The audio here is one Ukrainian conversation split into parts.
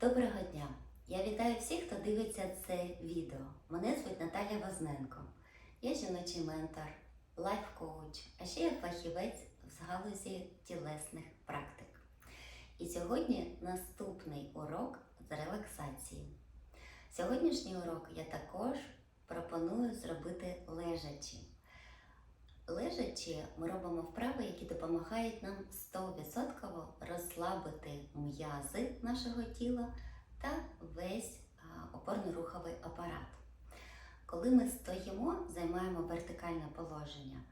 Доброго дня! Я вітаю всіх, хто дивиться це відео. Мене звуть Наталя Возненко. Я жіночий ментор, лайф-коуч, а ще я фахівець з галузі тілесних практик. І сьогодні наступний урок з релаксації. Сьогоднішній урок я також пропоную зробити лежачи. Лежачи, ми робимо вправи, які допомагають нам 100% розслабити м'язи нашого тіла та весь опорно-руховий апарат. Коли ми стоїмо, займаємо вертикальне положення,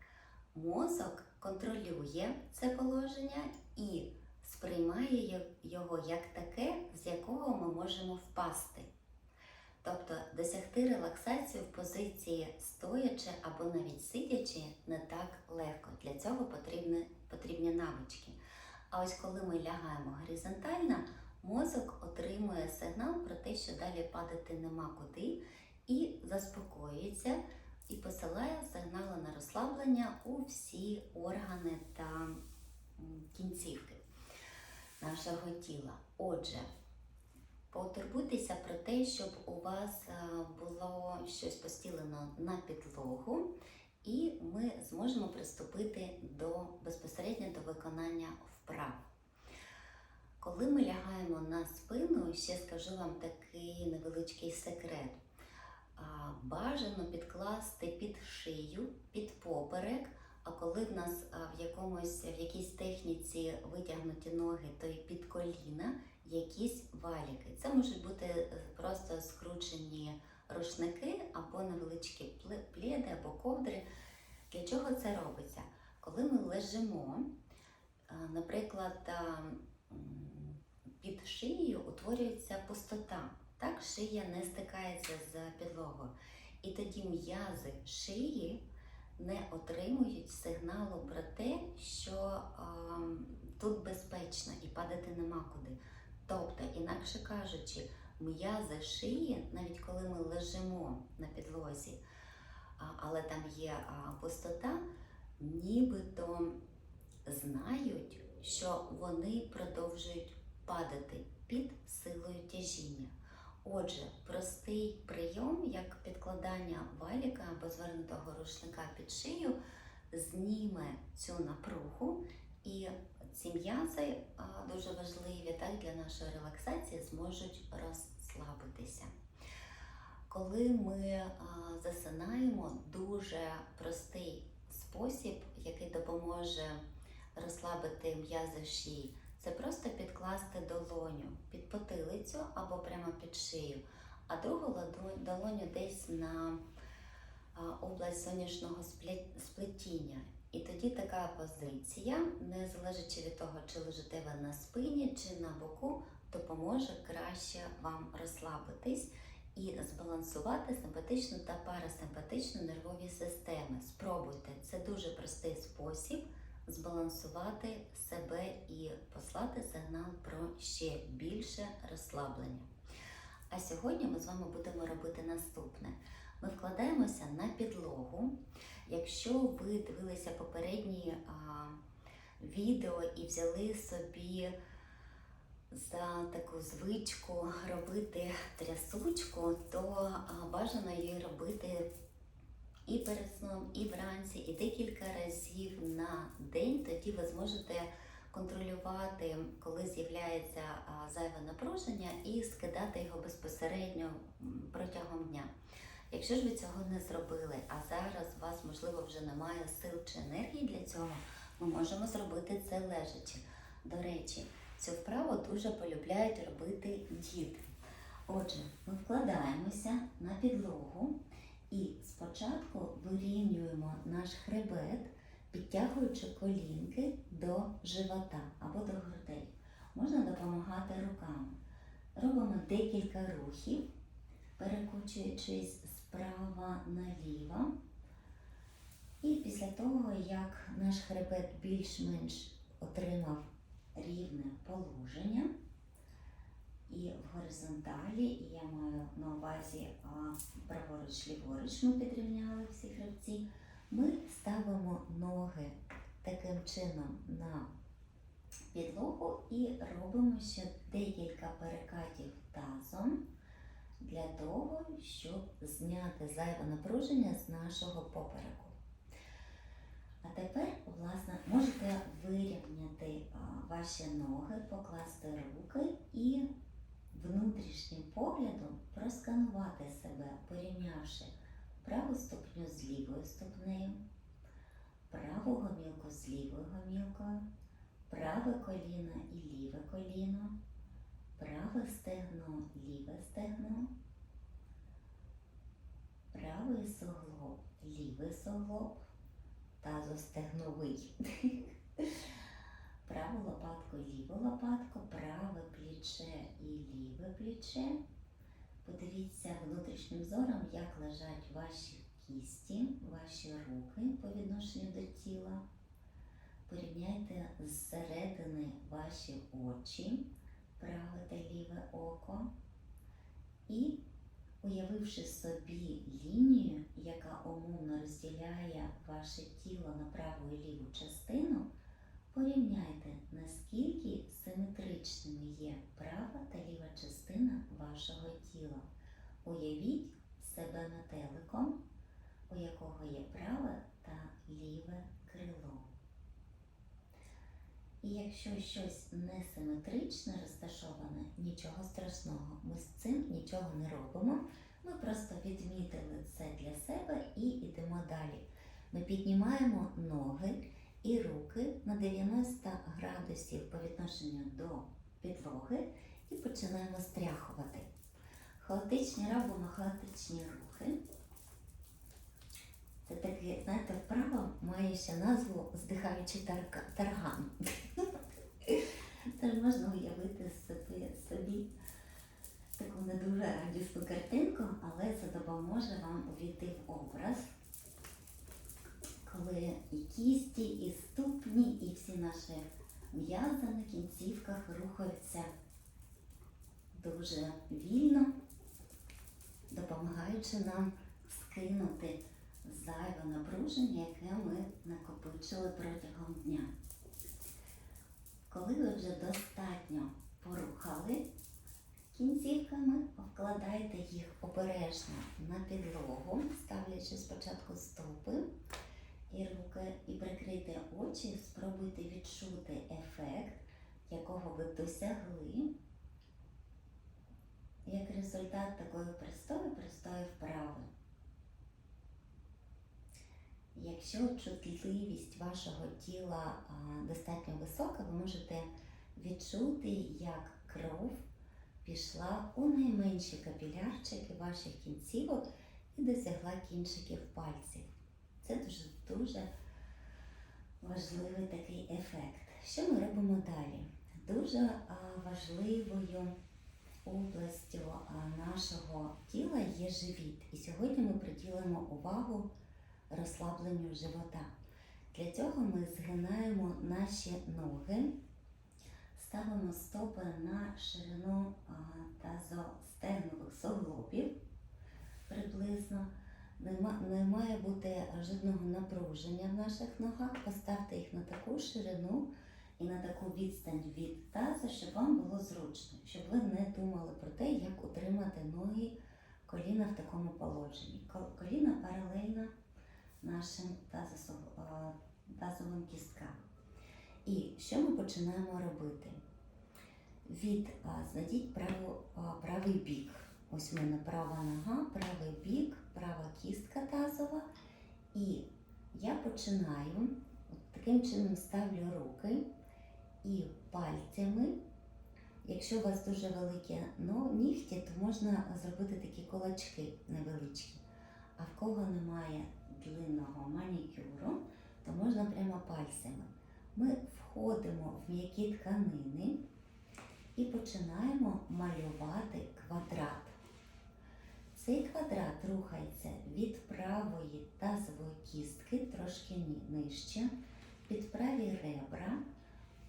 мозок контролює це положення і сприймає його як таке, з якого ми можемо впасти. Тобто досягти релаксацію в позиції стоячи або навіть сидячи не так легко. Для цього потрібні, потрібні навички. А ось коли ми лягаємо горизонтально, мозок отримує сигнал про те, що далі падати нема куди, і заспокоюється і посилає сигнали на розслаблення у всі органи та кінцівки нашого тіла. Отже, Потурбуйтеся про те, щоб у вас е, було щось постілено на підлогу, і ми зможемо приступити до безпосередньо до виконання вправ. Коли ми лягаємо на спину, ще скажу вам такий невеличкий секрет. Бажано підкласти під шию, під поперек. А коли в нас в якомусь в якійсь техніці витягнуті ноги, то й під коліна якісь валіки. Це можуть бути е, просто скручені рушники або невеличкі пледи або ковдри. Для чого це робиться? Коли ми лежимо, е, наприклад, під шиєю утворюється пустота. Так, шия не стикається з підлогою. І тоді м'язи шиї не отримують сигналу про те, що ем, тут безпечно і падати нема куди. Інакше кажучи, м'язи шиї, навіть коли ми лежимо на підлозі, але там є пустота, нібито знають, що вони продовжують падати під силою тяжіння. Отже, простий прийом, як підкладання валіка або звернутого рушника під шию, зніме цю напругу і ці м'язи дуже важливі так, для нашої релаксації зможуть розслабитися. Коли ми засинаємо, дуже простий спосіб, який допоможе розслабити м'язи шиї, це просто підкласти долоню під потилицю або прямо під шию, а другу долоню десь на область сонячного сплетіння. І тоді така позиція, не залежачи від того, чи лежите ви на спині чи на боку, допоможе краще вам розслабитись і збалансувати симпатичну та парасимпатичну нервові системи. Спробуйте, це дуже простий спосіб збалансувати себе і послати сигнал про ще більше розслаблення. А сьогодні ми з вами будемо робити наступне: ми вкладаємося на підлогу. Якщо ви дивилися попередні а, відео і взяли собі за таку звичку робити трясучку, то бажано її робити і перед сном, і вранці, і декілька разів на день. Тоді ви зможете контролювати, коли з'являється зайве напруження, і скидати його безпосередньо протягом дня. Якщо ж ви цього не зробили, а зараз у вас, можливо, вже немає сил чи енергії для цього, ми можемо зробити це лежачи. До речі, цю вправу дуже полюбляють робити діти. Отже, ми вкладаємося на підлогу і спочатку вирівнюємо наш хребет, підтягуючи колінки до живота або до грудей. Можна допомагати руками. Робимо декілька рухів, перекочуючись справа наліво. І після того, як наш хребет більш-менш отримав рівне положення, і в горизонталі, і я маю на увазі а, праворуч, ліворуч, ми підрівняли всі хребці, ми ставимо ноги таким чином на підлогу і робимо ще декілька перекатів тазом для того, щоб зняти зайве напруження з нашого попереку. А тепер, власне, можете вирівняти ваші ноги, покласти руки і внутрішнім поглядом просканувати себе, порівнявши праву ступню з лівою ступнею, праву гомілку з лівою гомілкою, праве коліно і ліве коліно, праве стегно, ліве стегно, правий суглоб, лівий суглоб, тазостегновий. Праву лопатку, ліву лопатку, праве плече і ліве плече. Подивіться внутрішнім зором, як лежать ваші кісті, ваші руки по відношенню до тіла. Порівняйте зсередини ваші очі, праве та ліве око. І, уявивши собі лінію, яка умовно розділяє ваше тіло на праву і ліву частину, порівняйте, наскільки симетричними є права та ліва частина вашого тіла. Уявіть себе метеликом, у якого є праве та ліве крило. І якщо щось несиметричне розташоване, нічого страшного, ми з цим нічого не робимо. Ми просто відмітили це для себе і йдемо далі. Ми піднімаємо ноги і руки на 90 градусів по відношенню до підлоги і починаємо стряхувати. Хаотичні робимо хаотичні рухи. Це таке, знаєте, вправа має ще назву здихаючий тарган. Тож можна уявити собі таку не дуже радісну картинку, але це допоможе вам увійти в образ, коли і кісті, і ступні, і всі наші м'язи на кінцівках рухаються дуже вільно, допомагаючи нам скинути зайве напруження, яке ми накопичили протягом дня. Коли ви вже достатньо порухали кінцівками, вкладайте їх обережно на підлогу, ставлячи спочатку стопи і руки, і прикрийте очі, спробуйте відчути ефект, якого ви досягли. Як результат такої простої, простої вправи. Якщо чутливість вашого тіла достатньо висока, ви можете відчути, як кров пішла у найменші капілярчики ваших кінцівок і досягла кінчиків пальців. Це дуже дуже важливий такий ефект. Що ми робимо далі? Дуже важливою областю нашого тіла є живіт. І сьогодні ми приділимо увагу розслабленню живота. Для цього ми згинаємо наші ноги, ставимо стопи на ширину тазостегнових суглобів приблизно. Не має бути жодного напруження в наших ногах. Поставте їх на таку ширину і на таку відстань від таза, щоб вам було зручно, щоб ви не думали про те, як утримати ноги, коліна в такому положенні. Коліна паралельно нашим тазовим кісткам. І що ми починаємо робити? Від а, знайдіть праву, правий бік. Ось у мене права нога, правий бік, права кістка тазова. І я починаю от таким чином ставлю руки і пальцями. Якщо у вас дуже великі ну, нігті, то можна зробити такі кулачки невеличкі. А в кого немає длинного манікюру, то можна прямо пальцями. Ми входимо в м'які тканини і починаємо малювати квадрат. Цей квадрат рухається від правої тазової кістки трошки нижче, під праві ребра.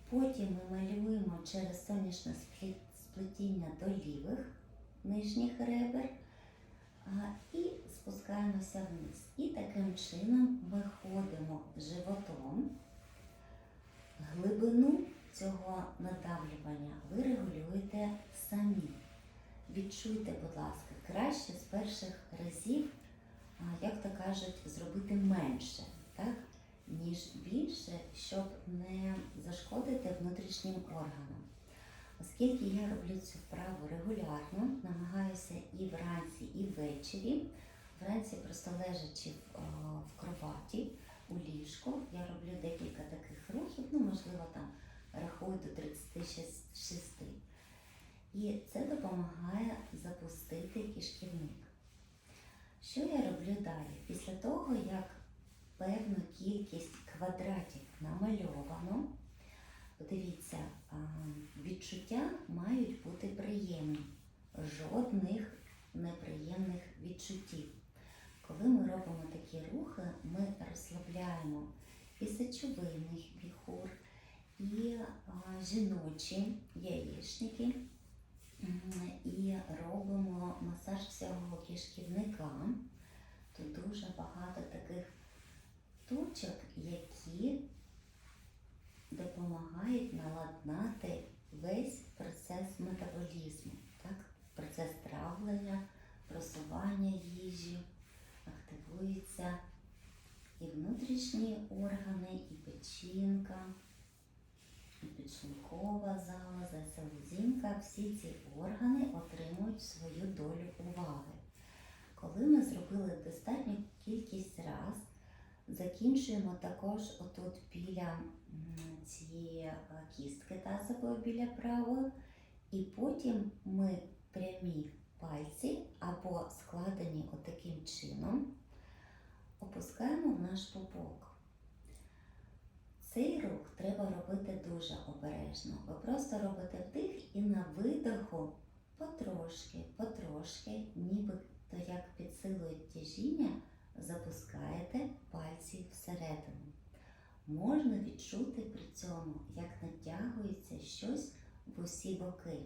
Потім ми малюємо через сонячне сплетіння до лівих нижніх ребер і спускаємося вниз. І таким чином виходимо животом. Глибину цього надавлювання ви регулюєте самі. Відчуйте, будь ласка, краще з перших разів, як то кажуть, зробити менше, так? ніж більше, щоб не зашкодити внутрішнім органам. Оскільки я роблю цю вправу регулярно, намагаюся і вранці, і ввечері. Вранці просто лежачи в, е, в кроваті, у ліжку, я роблю декілька таких рухів, ну, можливо, там рахую до 36. І це допомагає запустити кишківник. Що я роблю далі? Після того, як певну кількість квадратів намальовано, подивіться, відчуття мають бути приємні, жодних неприємних відчуттів. Коли ми робимо такі рухи, ми розслабляємо і сечовинний міхур, і жіночі яєчники, і робимо масаж всього кишківника. Тут дуже багато таких точок, які допомагають наладнати весь процес метаболізму, так? процес травлення, просування їжі, активуються і внутрішні органи, і печінка, і підшлункова залоза, селезінка. Всі ці органи отримують свою долю уваги. Коли ми зробили достатню кількість раз, закінчуємо також отут біля цієї е, кістки тазової біля правої, і потім ми прямі пальці або складені отаким чином опускаємо в наш пупок. Цей рух треба робити дуже обережно. Ви просто робите вдих і на видоху потрошки, потрошки, ніби то як під тяжіння запускаєте пальці всередину. Можна відчути при цьому, як натягується щось в усі боки,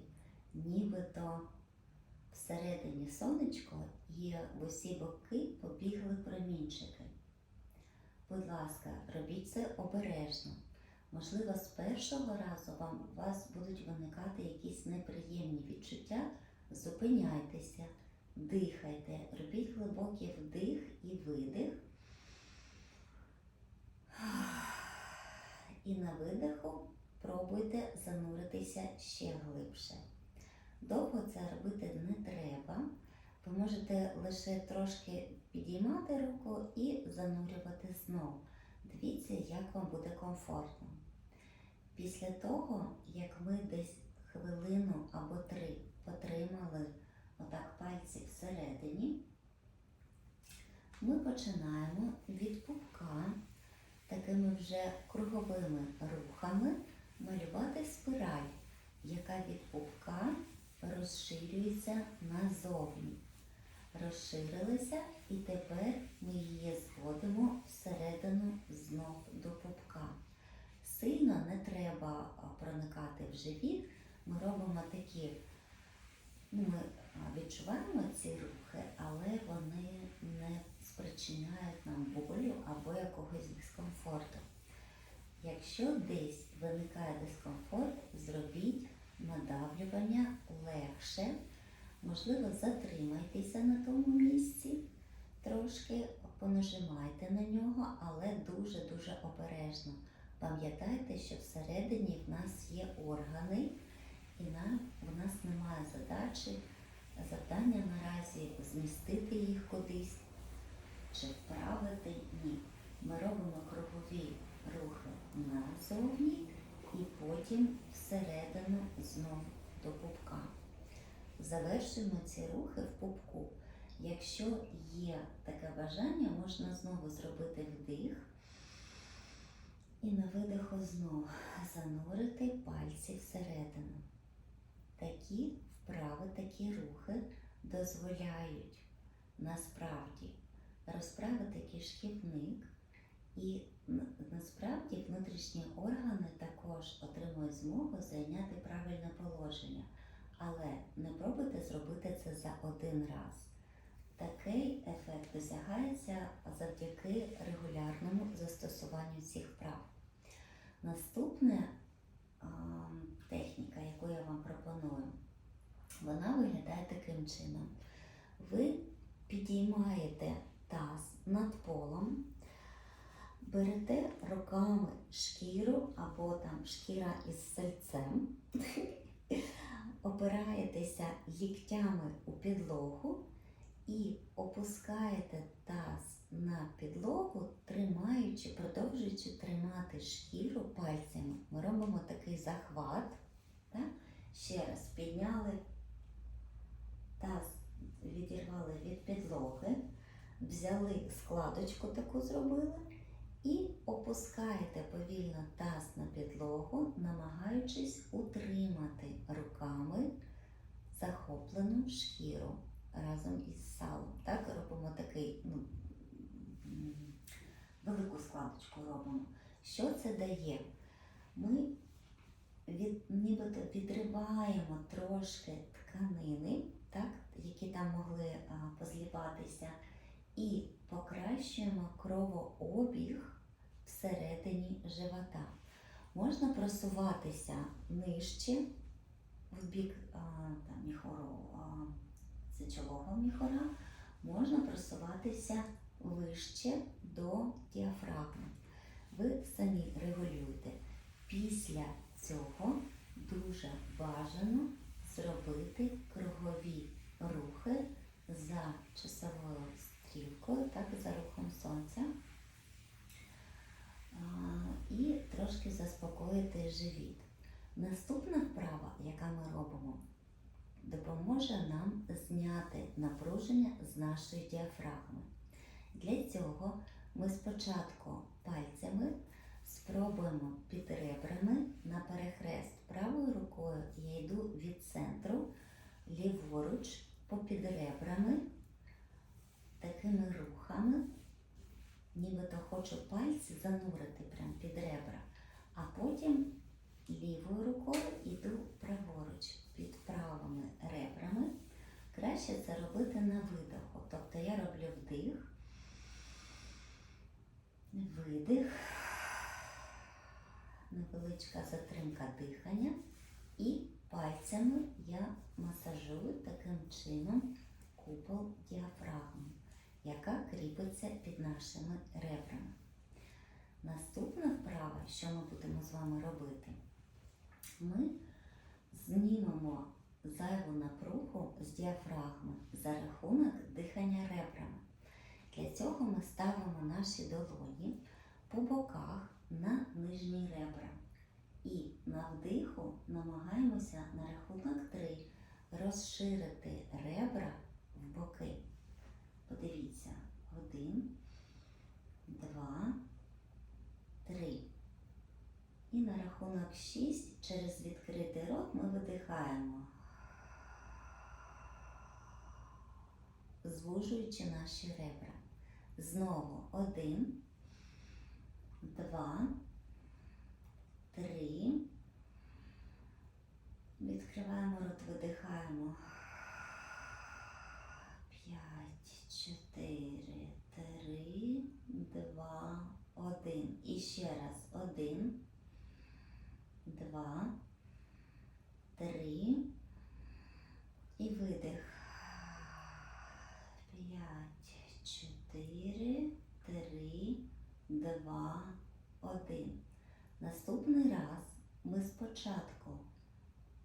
всередині сонечко і в усі боки побігли промінчики. Будь ласка, робіть це обережно. Можливо, з першого разу вам, у вас будуть виникати якісь неприємні відчуття. Зупиняйтеся, дихайте, робіть глибокий вдих і видих. І на видиху пробуйте зануритися ще глибше. Довго це робити не треба. Ви можете лише трошки підіймати руку і занурювати знову. Дивіться, як вам буде комфортно. Після того, як ми десь хвилину або три потримали отак пальці всередині, ми починаємо від пупка такими вже круговими рухами малювати спираль, яка від пупка розширюється назовні. Розширилася і тепер ми її зводимо всередину знов до пупка. Сильно не треба проникати в живіт. Ми робимо такі, ну, ми відчуваємо ці рухи, але вони не спричиняють нам болю або якогось дискомфорту. Якщо десь виникає дискомфорт, зробіть надавлювання легше. Можливо, затримайтеся на тому місці, трошки понажимайте на нього, але дуже-дуже обережно. Пам'ятайте, що всередині в нас є органи, і нам, в нас немає задачі, завдання наразі змістити їх кудись чи вправити. Ні. Ми робимо кругові рухи назовні і потім всередину знов до пупка. Завершуємо ці рухи в пупку. Якщо є таке бажання, можна знову зробити вдих і на видиху знову занурити пальці всередину. Такі вправи, такі рухи дозволяють насправді розправити кишківник і насправді внутрішні органи також отримують змогу зайняти правильне положення. Але не пробуйте зробити це за один раз. Такий ефект досягається завдяки регулярному застосуванню цих вправ. Наступне а, техніка, яку я вам пропоную, вона виглядає таким чином. Ви підіймаєте таз над полом, берете руками шкіру або там шкіра із сальцем, опираєтеся ліктями у підлогу і опускаєте таз на підлогу, тримаючи, продовжуючи тримати шкіру пальцями. Ми робимо такий захват. Так? Ще раз підняли таз, відірвали від підлоги, взяли складочку таку зробили і опускаєте повільно таз на підлогу, намагаючись утримати руками захоплену шкіру разом із салом. Так, робимо такий, ну, велику складочку робимо. Що це дає? Ми від, нібито відриваємо трошки тканини, так, які там могли а, позліпатися, і покращуємо кровообіг всередині живота. Можна просуватися нижче в бік а, там, міхору, а, сечового міхора, можна просуватися вище до діафрагми. Ви самі регулюєте. Після цього дуже бажано зробити кругові рухи за часовою стрілкою, так за рухом сонця. І трошки заспокоїти живіт. Наступна вправа, яка ми робимо, допоможе нам зняти напруження з нашої діафрагми. Для цього ми спочатку пальцями спробуємо під ребрами на перехрест. Правою рукою я йду від центру ліворуч попід ребрами, такими рухами, нібито хочу пальці занурити прямо під ребра, а потім лівою рукою йду праворуч під правими ребрами. Краще це робити на видоху. Тобто я роблю вдих, видих, невеличка затримка дихання, і пальцями я масажую таким чином купол діафрагми, яка кріпиться під нашими ребрами. Наступна вправа, що ми будемо з вами робити, ми знімемо зайву напругу з діафрагми за рахунок дихання ребрами. Для цього ми ставимо наші долоні по боках на нижні ребра. І на вдиху намагаємося на рахунок 3 розширити ребра в боки. Один, два, три. І на рахунок 6 через відкритий рот ми видихаємо, звужуючи наші ребра. Знову один, два, три. Відкриваємо рот, видихаємо. П'ять, чотири, три, два, один. І ще раз. Один, два, три. І видих. П'ять, чотири, три, два, один. Наступний раз ми спочатку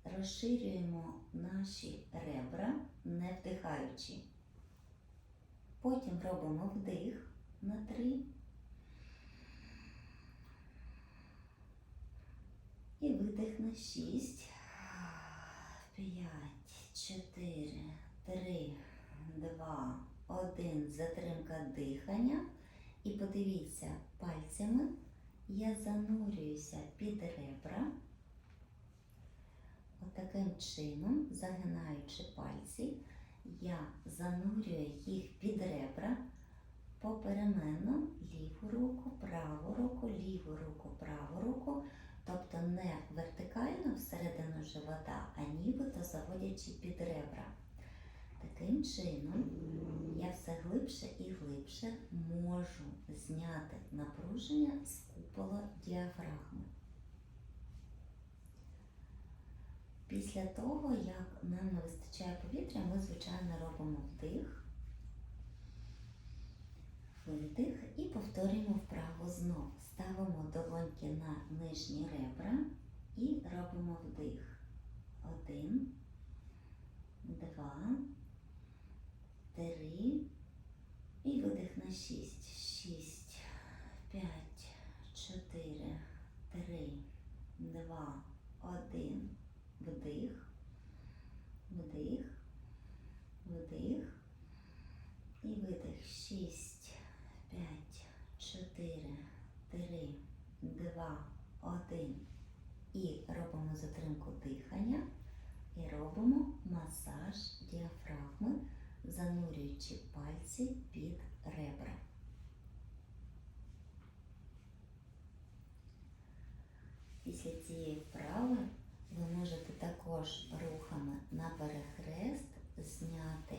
розширюємо наші ребра, не вдихаючи. Потім робимо вдих на три. І видих на шість. П'ять, чотири, три, два, один. Затримка дихання. І подивіться пальцями. Я занурююся під ребра. Отаким чином, загинаючи пальці, я занурюю їх під ребра попеременно ліву руку, праву руку, ліву руку, праву руку, тобто не вертикально всередину живота, а нібито заводячи під ребра. Таким чином я все глибше і глибше можу зняти напруження з купола діафрагми. Після того, як нам не вистачає повітря, ми, звичайно, робимо вдих, видих і повторюємо вправо знов. Ставимо долоньки на нижні ребра і робимо вдих. Один, два, три. І видих на. Шість, п'ять, чотири, три, два, один. Вдих, вдих, вдих і видих. Шість, п'ять, чотири, три, два, один. І робимо затримку дихання і робимо масаж діафрагми, занурюючи пальці під ребра. Після цієї вправи ви можете також рухами на перехрест зняти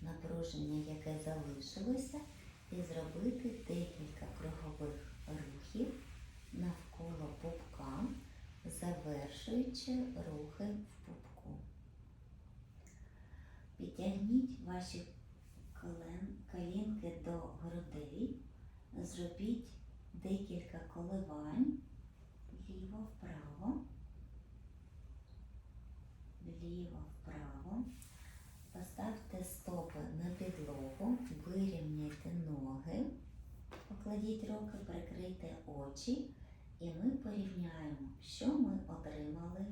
напруження, яке залишилося, і зробити декілька кругових рухів навколо пупка, завершуючи рухи в пупку. Підтягніть ваші колен, колінки до грудей, зробіть декілька коливань вліво-вправо, вліво-вправо. Поставте стопи на підлогу, вирівняйте ноги, покладіть руки, прикрийте очі, і ми порівняємо, що ми отримали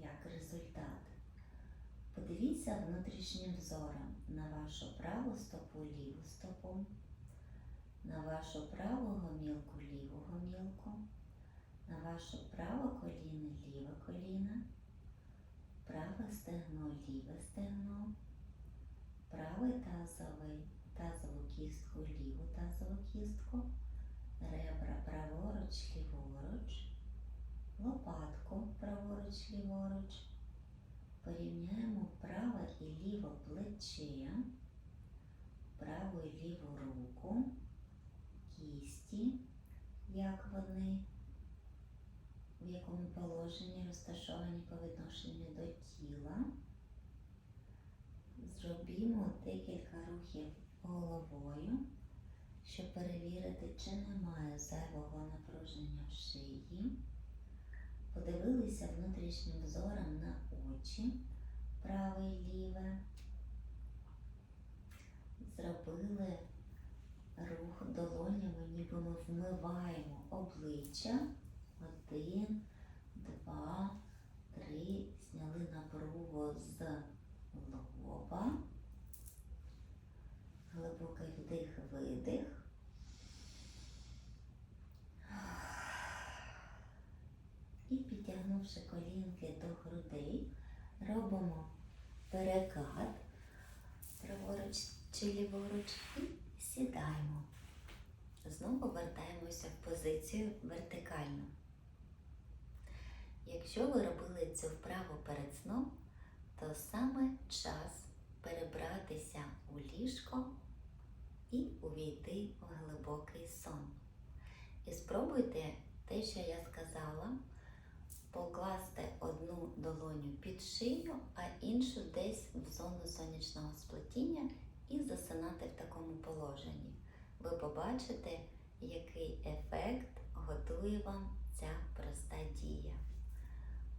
як результат. Подивіться внутрішнім взором на вашу праву стопу, ліву стопу, на вашу праву гомілку, ліву гомілку, на ваше праве коліно, ліве коліно, праве стегно, ліве стегно, правий тазовий, тазову кістку, ліву тазову кістку, ребра праворуч, ліворуч, лопатку праворуч, ліворуч. Порівняємо праве і ліве плече, праву і ліву руку, кісті, як вони, в якому положенні розташовані по відношенню до тіла. Зробімо декілька рухів головою, щоб перевірити, чи немає зайвого напруження в шиї. Подивилися внутрішнім зором на очі, праве і ліве. Зробили рух долонями, ніби ми вмиваємо обличчя. Один, два, три. Зняли напругу з лоба. Глибокий вдих, видих. І підтягнувши колінки до грудей, робимо перекат праворуч чи ліворуч і сідаємо. Знову вертаємося в позицію вертикальну. Якщо ви робили цю вправу перед сном, то саме час перебратися у ліжко і увійти в глибокий сон. І спробуйте те, що я сказала, покласти одну долоню під шию, а іншу десь в зону сонячного сплетіння і засинати в такому положенні. Ви побачите, який ефект готує вам ця проста дія.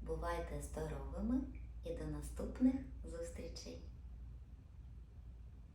Бувайте здоровими і до наступних